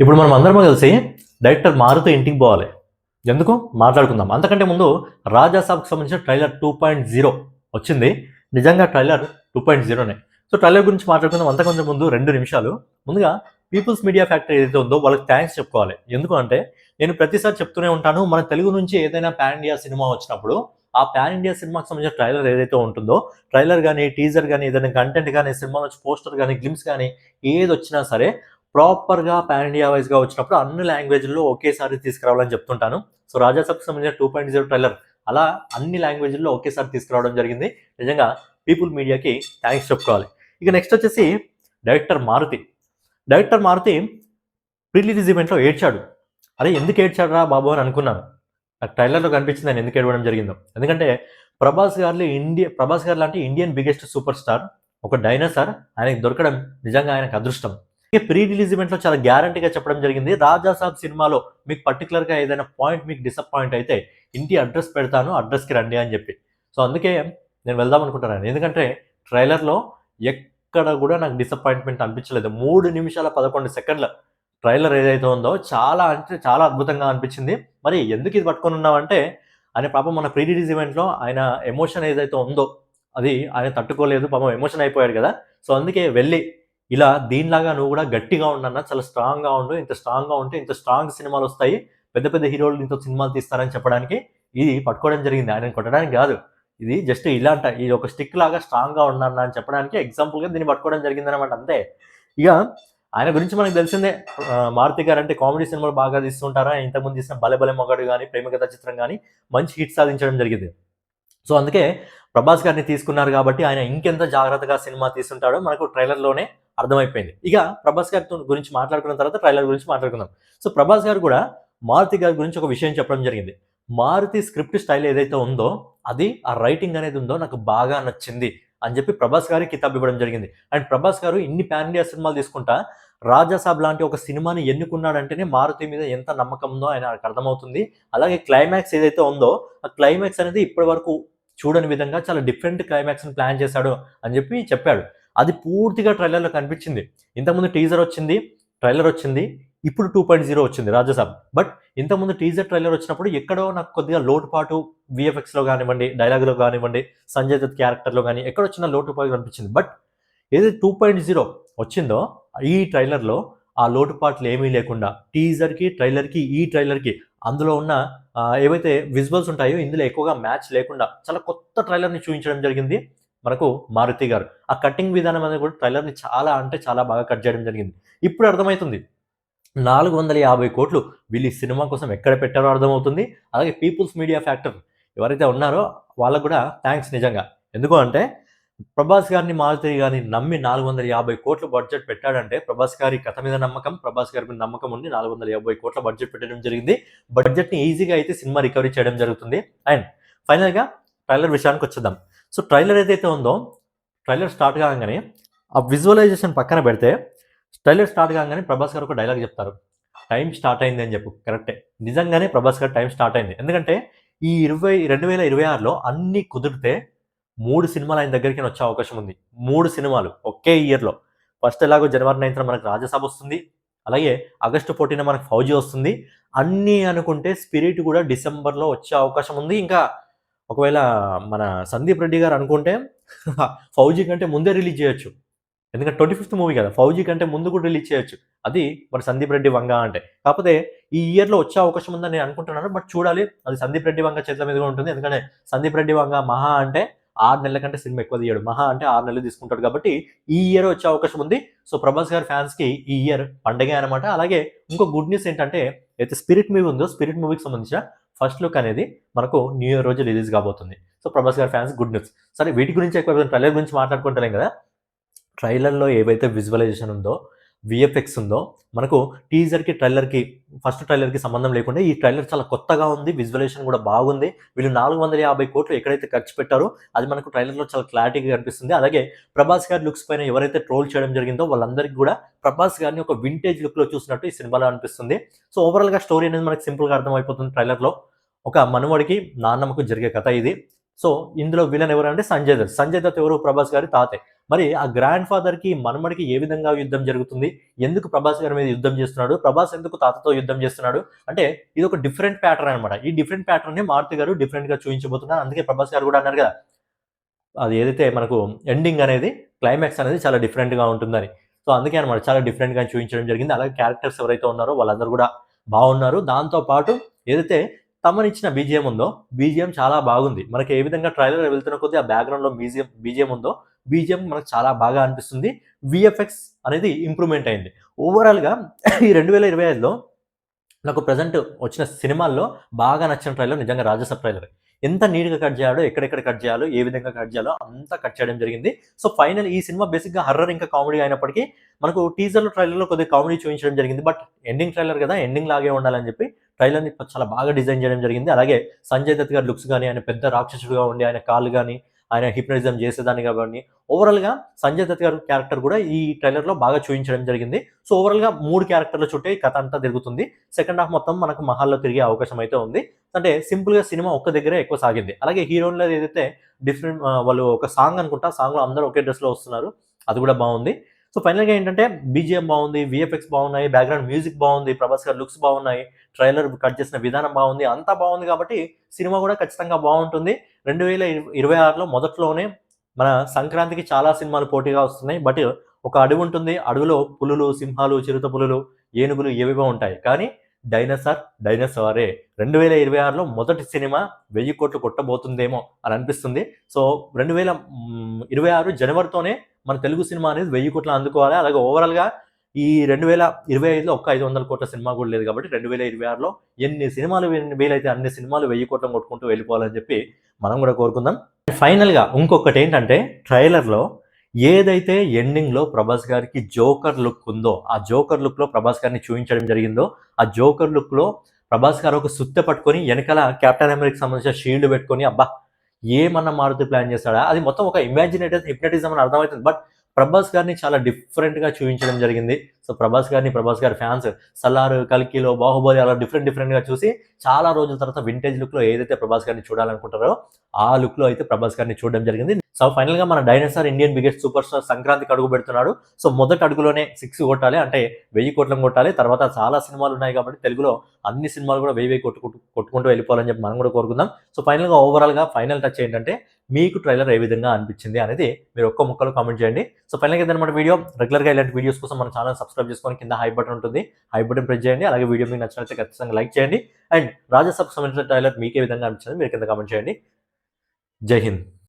ఇప్పుడు మనం అందరం కలిసి డైరెక్టర్ మారుతూ ఇంటికి పోవాలి. ఎందుకు? మాట్లాడుకుందాం. అంతకంటే ముందు రాజాసాబ్కి సంబంధించిన ట్రైలర్ టూ పాయింట్ జీరో వచ్చింది. నిజంగా ట్రైలర్ టూ పాయింట్ జీరోనే. సో ట్రైలర్ గురించి మాట్లాడుకుందాం. అంతకంటే ముందు రెండు నిమిషాలు. ముందుగా పీపుల్స్ మీడియా ఫ్యాక్టరీ ఏదైతే ఉందో వాళ్ళకి థ్యాంక్స్ చెప్పుకోవాలి. ఎందుకు అంటే నేను ప్రతిసారి చెప్తూనే ఉంటాను. మన తెలుగు నుంచి ఏదైనా పాన్ ఇండియా సినిమా వచ్చినప్పుడు ఆ పాన్ ఇండియా సినిమాకి సంబంధించిన ట్రైలర్ ఏదైతే ఉంటుందో ట్రైలర్ కానీ టీజర్ కానీ ఏదైనా కంటెంట్ కానీ సినిమా నుంచి పోస్టర్ కానీ గ్లిమ్స్ కానీ ఏది వచ్చినా సరే ప్రాపర్గా పాన్ ఇండియా వైజ్గా వచ్చినప్పుడు అన్ని లాంగ్వేజ్లో ఒకేసారి తీసుకురావాలని చెప్తుంటాను. సో రాజాసబ్కి సంబంధించిన టూ పాయింట్ జీరో ట్రైలర్ అలా అన్ని లాంగ్వేజ్లో ఒకేసారి తీసుకురావడం జరిగింది. నిజంగా పీపుల్ మీడియాకి థ్యాంక్స్ చెప్పుకోవాలి. ఇక నెక్స్ట్ వచ్చేసి director Maruthi. Director Maruthi pre release ఈవెంట్లో ఏడ్చాడు. అరే ఎందుకు ఏడ్చాడు రా బాబు అని అనుకున్నాను. నాకు ట్రైలర్లో కనిపించింది ఆయన ఎందుకు ఏడవడం జరిగిందో. ఎందుకంటే ప్రభాస్ గారు ఇండియా ప్రభాస్ గారు లాంటి ఇండియన్ బిగ్గెస్ట్ సూపర్ స్టార్ ఒక డైనోసార్ ఆయనకి దొరకడం నిజంగా ఆయనకు అదృష్టం. ప్రీ రిలీజ్ ఈవెంట్లో చాలా గ్యారంటీగా చెప్పడం జరిగింది. రాజా సాబ్ సినిమాలో మీకు పర్టికులర్గా ఏదైనా పాయింట్ మీకు డిసప్పాయింట్ అయితే ఇంటి అడ్రస్ పెడతాను అడ్రస్కి రండి అని చెప్పి. సో అందుకే నేను వెళ్దాం అనుకుంటున్నాను. ఎందుకంటే ట్రైలర్లో ఎక్కడ కూడా నాకు డిసప్పాయింట్మెంట్ అనిపించలేదు. మూడు నిమిషాల పదకొండు సెకండ్ల ట్రైలర్ ఏదైతే ఉందో చాలా అంటే చాలా అద్భుతంగా అనిపించింది. మరి ఎందుకు ఇది పట్టుకొని ఉన్నామంటే ఆయన పాపం మన ప్రీ రిలీజ్ ఈవెంట్లో ఆయన ఎమోషన్ ఏదైతే ఉందో అది ఆయన తట్టుకోలేదు. పాపం ఎమోషన్ అయిపోయాడు కదా. సో అందుకే వెళ్ళి ఇలా దీనిలాగా నువ్వు కూడా గట్టిగా ఉండన్నా చాలా స్ట్రాంగ్గా ఉండు ఇంత స్ట్రాంగ్గా ఉంటే ఇంత స్ట్రాంగ్ సినిమాలు వస్తాయి పెద్ద పెద్ద హీరోలు ఇంత సినిమాలు తీస్తారని చెప్పడానికి ఇది పట్టుకోవడం జరిగింది. ఆయన కొట్టడానికి కాదు. ఇది జస్ట్ ఇలాంట ఇది ఒక స్టిక్ లాగా స్ట్రాంగ్గా ఉండన్నా అని చెప్పడానికి ఎగ్జాంపుల్గా దీన్ని పట్టుకోవడం జరిగింది అనమాట అంతే. ఇక ఆయన గురించి మనకు తెలిసిందే. మారుతి గారు అంటే కామెడీ సినిమాలు బాగా తీస్తుంటారా? ఇంతకుముందు తీసిన బలే మొగడు కానీ ప్రేమ కథ చిత్రం కానీ మంచి హిట్ సాధించడం జరిగింది. సో అందుకే ప్రభాస్ గారిని తీసుకున్నారు కాబట్టి ఆయన ఇంకెంత జాగ్రత్తగా సినిమా తీసుంటాడో మనకు ట్రైలర్లోనే అర్థమైపోయింది. ఇక ప్రభాస్ గారి గురించి మాట్లాడుకున్న తర్వాత ట్రైలర్ గురించి మాట్లాడుకుందాం. సో ప్రభాస్ గారు కూడా మారుతి గారి గురించి ఒక విషయం చెప్పడం జరిగింది. మారుతి స్క్రిప్ట్ స్టైల్ ఏదైతే ఉందో అది ఆ రైటింగ్ అనేది ఉందో నాకు బాగా నచ్చింది అని చెప్పి ప్రభాస్ గారి కితాబ్ ఇవ్వడం జరిగింది. అండ్ ప్రభాస్ గారు ఇన్ని పాన్ ఇండియా సినిమాలు తీసుకుంటా రాజాసాబ్ లాంటి ఒక సినిమాని ఎన్నుకున్నాడంటేనే మారుతి మీద ఎంత నమ్మకం ఉందో ఆయన అర్థమవుతుంది. అలాగే క్లైమాక్స్ ఏదైతే ఉందో ఆ క్లైమాక్స్ అనేది ఇప్పటి వరకు చూడని విధంగా చాలా డిఫరెంట్ క్లైమాక్స్ని ప్లాన్ చేశాడు అని చెప్పి చెప్పాడు. అది పూర్తిగా ట్రైలర్లో కనిపించింది. ఇంతకుముందు టీజర్ వచ్చింది ట్రైలర్ వచ్చింది ఇప్పుడు టూ పాయింట్ జీరో వచ్చింది రాజసాబ్ బట్ ఇంతకుముందు టీజర్ ట్రైలర్ వచ్చినప్పుడు ఎక్కడో నాకు కొద్దిగా లోటుపాటు విఎఫ్ఎక్స్లో కానివ్వండి డైలాగ్లో కానివ్వండి సంజయ్ దత్ క్యారెక్టర్లో కానీ ఎక్కడ వచ్చిన లోటుపాటు కనిపించింది. బట్ ఏది టూ పాయింట్ జీరో వచ్చిందో ఈ ట్రైలర్లో ఆ లోటుపాట్లు ఏమీ లేకుండా టీజర్కి ట్రైలర్కి ఈ ట్రైలర్కి అందులో ఉన్న ఏవైతే విజువల్స్ ఉంటాయో ఇందులో ఎక్కువగా మ్యాచ్ లేకుండా చాలా కొత్త ట్రైలర్ని చూపించడం జరిగింది. మనకు మారుతి గారు. ఆ కటింగ్ విధానం అనేది కూడా ట్రైలర్ని చాలా అంటే చాలా బాగా కట్ చేయడం జరిగింది. ఇప్పుడు అర్థమవుతుంది. నాలుగు వందల యాభై కోట్లు వీళ్ళు ఈ సినిమా కోసం ఎక్కడ పెట్టారో అర్థమవుతుంది. అలాగే పీపుల్స్ మీడియా ఫ్యాక్టర్ ఎవరైతే ఉన్నారో వాళ్ళకు కూడా థ్యాంక్స్ నిజంగా. ఎందుకు అంటే ప్రభాస్ గారిని మారుతి గారిని నమ్మి నాలుగు వందల యాభై కోట్ల బడ్జెట్ పెట్టాడంటే ప్రభాస్ గారి కథ మీద నమ్మకం ప్రభాస్ గారి మీద నమ్మకం ఉండి నాలుగు వందల యాభై కోట్ల బడ్జెట్ పెట్టడం జరిగింది. బడ్జెట్ని ఈజీగా అయితే సినిమా రికవరీ చేయడం జరుగుతుంది. అండ్ ఫైనల్గా ట్రైలర్ విషయానికి వచ్చేద్దాం. సో ట్రైలర్ ఏదైతే ఉందో ట్రైలర్ స్టార్ట్ కాగానే ఆ విజువలైజేషన్ పక్కన పెడితే ట్రైలర్ స్టార్ట్ కాగానే ప్రభాస్ గారు ఒక డైలాగ్ చెప్తారు. టైం స్టార్ట్ అయింది అని చెప్పు. కరెక్టే. నిజంగానే ప్రభాస్ గారు టైం స్టార్ట్ అయింది ఎందుకంటే ఈ ఇరవై రెండు వేల ఇరవై ఆరులో అన్నీ కుదిరితే మూడు సినిమాలు ఆయన దగ్గరికి వచ్చే అవకాశం ఉంది. మూడు సినిమాలు ఒకే ఇయర్లో. ఫస్ట్ ఎలాగో జనవరి నైన్త్న మనకు రాజ్యసభ వస్తుంది. అలాగే ఆగస్టు ఫోర్టీన్ మనకు ఫౌజీ వస్తుంది. అన్నీ అనుకుంటే స్పిరిట్ కూడా డిసెంబర్లో వచ్చే అవకాశం ఉంది. ఇంకా ఒకవేళ మన సందీప్ రెడ్డి గారు అనుకుంటే ఫౌజీ కంటే ముందే రిలీజ్ చేయొచ్చు. ఎందుకంటే ట్వంటీ ఫిఫ్త్ మూవీ కదా ఫౌజీ కంటే ముందు కూడా రిలీజ్ చేయొచ్చు. అది మరి సందీప్ రెడ్డి వంగ అంటే. కాకపోతే ఈ ఇయర్లో వచ్చే అవకాశం ఉందని నేను అనుకుంటున్నాను బట్ చూడాలి. అది సందీప్ రెడ్డి వంగ చేతుల మీదుగా ఉంటుంది. ఎందుకంటే సందీప్ రెడ్డి వంగ మహా అంటే ఆరు నెలల కంటే సినిమా ఎక్కువ తీయడు. మహా అంటే ఆరు నెలలు తీసుకుంటాడు కాబట్టి ఈ ఇయర్ వచ్చే అవకాశం ఉంది. సో ప్రభాస్ గారి ఫ్యాన్స్కి ఈ ఇయర్ పండగే అనమాట అలాగే ఇంకో గుడ్ న్యూస్ ఏంటంటే అయితే స్పిరిట్ మూవీ ఉందో స్పిరిట్ మూవీకి సంబంధించిన ఫస్ట్ లుక్ అనేది మనకు న్యూ ఇయర్ రోజు రిలీజ్ కాబోతుంది. సో ప్రభాస్ గారి ఫ్యాన్స్ గుడ్ న్యూస్. సరే వీటి గురించి ఎక్కువ ట్రైలర్ గురించి మాట్లాడుకుంటలేం కదా? ట్రైలర్లో ఏవైతే విజువలైజేషన్ ఉందో విఎఫ్ఎక్స్ ఉందో మనకు టీజర్కి ట్రైలర్కి ఫస్ట్ ట్రైలర్కి సంబంధం లేకుండా ఈ ట్రైలర్ చాలా కొత్తగా ఉంది విజువలేషన్ కూడా బాగుంది. వీళ్ళు నాలుగు వందల యాభై కోట్లు ఎక్కడైతే ఖర్చు పెట్టారో అది మనకు ట్రైలర్లో చాలా క్లారిటీగా కనిపిస్తుంది. అలాగే ప్రభాస్ గారి లుక్స్ పైన ఎవరైతే ట్రోల్ చేయడం జరిగిందో వాళ్ళందరికీ కూడా ప్రభాస్ గారిని ఒక వింటేజ్ లుక్లో చూసినట్టు ఈ సినిమాలో అనిపిస్తుంది. సో ఓవరాల్గా స్టోరీ అనేది మనకి సింపుల్గా అర్థమైపోతుంది ట్రైలర్లో ఒక మనవడికి నాన్నమ్మకు జరిగే కథ ఇది. సో ఇందులో విలన్ ఎవరంటే సంజయ్ దత్. సంజయ్ దత్ ఎవరు? ప్రభాస్ గారి తాతే. మరి ఆ గ్రాండ్ ఫాదర్కి మనమడికి ఏ విధంగా యుద్ధం జరుగుతుంది? ఎందుకు ప్రభాస్ గారి మీద యుద్ధం చేస్తున్నాడు? ప్రభాస్ ఎందుకు తాతతో యుద్ధం చేస్తున్నాడు? అంటే ఇది ఒక డిఫరెంట్ ప్యాటర్న్ అనమాట ఈ డిఫరెంట్ ప్యాటర్న్ని మారుతి గారు డిఫరెంట్గా చూపించబోతున్నారు. అందుకే ప్రభాస్ గారు కూడా అన్నారు కదా. అది ఏదైతే మనకు ఎండింగ్ అనేది క్లైమాక్స్ అనేది చాలా డిఫరెంట్గా గా ఉంటుందని. సో అందుకే అనమాట చాలా డిఫరెంట్గా గా చూపించడం జరిగింది. అలాగే క్యారెక్టర్స్ ఎవరైతే ఉన్నారో వాళ్ళందరూ కూడా బాగున్నారు. దాంతో పాటు ఏదైతే తమనిచ్చిన బీజిఎం ఉందో బీజిఎం చాలా బాగుంది. మనకి ఏ విధంగా ట్రైలర్ వెళ్తున్న కొద్దీ ఆ బ్యాక్గ్రౌండ్లో బీజిఎం బీజిఎం ఉందో బీజిఎం మనకు చాలా బాగా అనిపిస్తుంది. విఎఫ్ఎక్స్ అనేది ఇంప్రూవ్మెంట్ అయింది. ఓవరాల్గా ఈ రెండు వేల ఇరవై ఐదులో నాకు ప్రజెంట్ వచ్చిన సినిమాల్లో బాగా నచ్చిన ట్రైలర్ నిజంగా రాజసభ ట్రైలర్ ఎంత నీట్గా కట్ చేయాలో ఎక్కడెక్కడ కట్ చేయాలో ఏ విధంగా కట్ చేయాలో అంతా కట్ చేయడం జరిగింది. సో ఫైనల్ ఈ సినిమా బేసిక్గా హర్రర్ ఇంకా కామెడీ అయినప్పటికీ మనకు టీజర్లో ట్రైలర్లో కొద్దిగా కామెడీ చూపించడం జరిగింది. బట్ ఎండింగ్ ట్రైలర్ కదా ఎండింగ్ లాగే ఉండాలని చెప్పి ట్రైలర్ని చాలా బాగా డిజైన్ చేయడం జరిగింది. అలాగే సంజయ్ దత్ గారి లుక్స్ కానీ ఆయన పెద్ద రాక్షసుడుగా ఉండి ఆయన కాళ్ళు కానీ ఆయన హిప్నటిజం చేసేదాన్ని కాబట్టి ఓవరాల్గా సంజయ్ దత్ గారి క్యారెక్టర్ కూడా ఈ ట్రైలర్లో బాగా చూపించడం జరిగింది. సో ఓవరాల్గా మూడు క్యారెక్టర్ల చుట్టే కథ అంతా తిరుగుతుంది. సెకండ్ హాఫ్ మొత్తం మనకు మహాల్లో తిరిగే అవకాశం అయితే ఉంది. అంటే సింపుల్గా సినిమా ఒక్క దగ్గరే ఎక్కువ సాగింది. అలాగే హీరోయిన్లో ఏదైతే డిఫరెంట్ వాళ్ళు ఒక సాంగ్ అనుకుంటా సాంగ్లో అందరూ ఒకే డ్రెస్లో వస్తున్నారు. అది కూడా బాగుంది. సో ఫైనల్గా ఏంటంటే బీజిఎం బాగుంది విఎఫ్ఎక్స్ బాగున్నాయి బ్యాక్గ్రౌండ్ మ్యూజిక్ బాగుంది ప్రభాస్ గారి లుక్స్ బాగున్నాయి. ట్రైలర్ కట్ చేసిన విధానం బాగుంది అంతా బాగుంది కాబట్టి సినిమా కూడా ఖచ్చితంగా బాగుంటుంది. రెండు వేల ఇరవై ఆరులో మొదట్లోనే మన సంక్రాంతికి చాలా సినిమాలు పోటీగా వస్తున్నాయి. బట్ ఒక అడవి ఉంటుంది అడవిలో పులులు సింహాలు చిరుత పులులు ఏనుగులు ఏవేవో ఉంటాయి. కానీ డైనసార్ డైనసారే. రెండు వేల ఇరవై ఆరులో మొదటి సినిమా వెయ్యి కోట్లు కొట్టబోతుందేమో అని అనిపిస్తుంది. సో రెండు వేల ఇరవై ఆరు జనవరితోనే మన తెలుగు సినిమా అనేది వెయ్యి కోట్లు అందుకోవాలి. అలాగే ఓవరాల్గా ఈ రెండు వేల ఇరవై ఐదులో ఒక్క ఐదు వందల కోట్ల సినిమా కూడా లేదు కాబట్టి రెండు వేల ఇరవై ఆరులో ఎన్ని సినిమాలు వీలైతే అన్ని సినిమాలు వెయ్యి కోట్లను కొట్టుకుంటూ వెళ్ళిపోవాలని చెప్పి మనం కూడా కోరుకుందాం. ఫైనల్గా ఇంకొకటి ఏంటంటే ట్రైలర్లో ఏదైతే ఎండింగ్లో ప్రభాస్ గారికి జోకర్ లుక్ ఉందో ఆ జోకర్ లుక్లో ప్రభాస్ గారిని చూపించడం జరిగిందో ఆ జోకర్ లుక్లో ప్రభాస్ గారు ఒక సుత్తె పట్టుకొని వెనకాల కెప్టెన్ అమెరికా సంబంధించిన షీల్డ్ పెట్టుకొని అబ్బా ఏమన్నా మారుతి ప్లాన్ చేస్తాడా? అది మొత్తం ఒక ఇమాజినేటర్ హిప్నటిజం అని అర్థమవుతుంది. బట్ ప్రభాస్ గారిని చాలా డిఫరెంట్గా చూపించడం జరిగింది. సో ప్రభాస్ గారిని ప్రభాస్ గారి ఫ్యాన్స్ సలార్ కల్కిలో బాహుబలి అలా డిఫరెంట్ డిఫరెంట్గా చూసి చాలా రోజుల తర్వాత వింటేజ్ లుక్లో ఏదైతే ప్రభాస్ గారిని చూడాలనుకుంటారో ఆ లుక్లో అయితే ప్రభాస్ గారిని చూడడం జరిగింది. సో ఫైనల్గా మన dinosaur Indian biggest super star సంక్రాంతికి అడుగు పెడుతున్నాడు. సో మొదటి అడుగులోనే సిక్స్ కొట్టాలి. అంటే వెయ్యి కోట్లను కొట్టాలి. తర్వాత చాలా సినిమాలు ఉన్నాయి కాబట్టి తెలుగులో అన్ని సినిమాలు కూడా వెయ్యి వెయ్యి కొట్టుకుంటూ కొట్టుకుంటూ వెళ్ళిపోవాలని చెప్పి మనం కూడా కోరుకుందాం. సో ఫైనల్గా ఓవరాల్గా ఓవరాల్గా ఫైనల్ టచ్ ఏంటంటే మీకు ట్రైలర్ ఏ విధంగా అనిపించింది అనేది మీరు ఒక్క ముక్కలో కామెంట్ చేయండి. సో ఫైనల్గా ఇదన్నమాట వీడియో రెగ్యులర్గా ఇలాంటి వీడియోస్ కోసం మన ఛానల్ సబ్స్క్రైబ్ చేసుకొని కింద హై బటన్ ఉంటుంది. హై బటన్ ప్రెస్ చేయండి. అలాగే వీడియో మీకు నచ్చినట్లయితే ఖచ్చితంగా లైక్ చేయండి. అండ్ రాజసభకు సంబంధించిన ట్రైలర్ మీకు ఏ విధంగా అనిపించింది మీరు కింద కామెంట్ చేయండి. జై హింద్.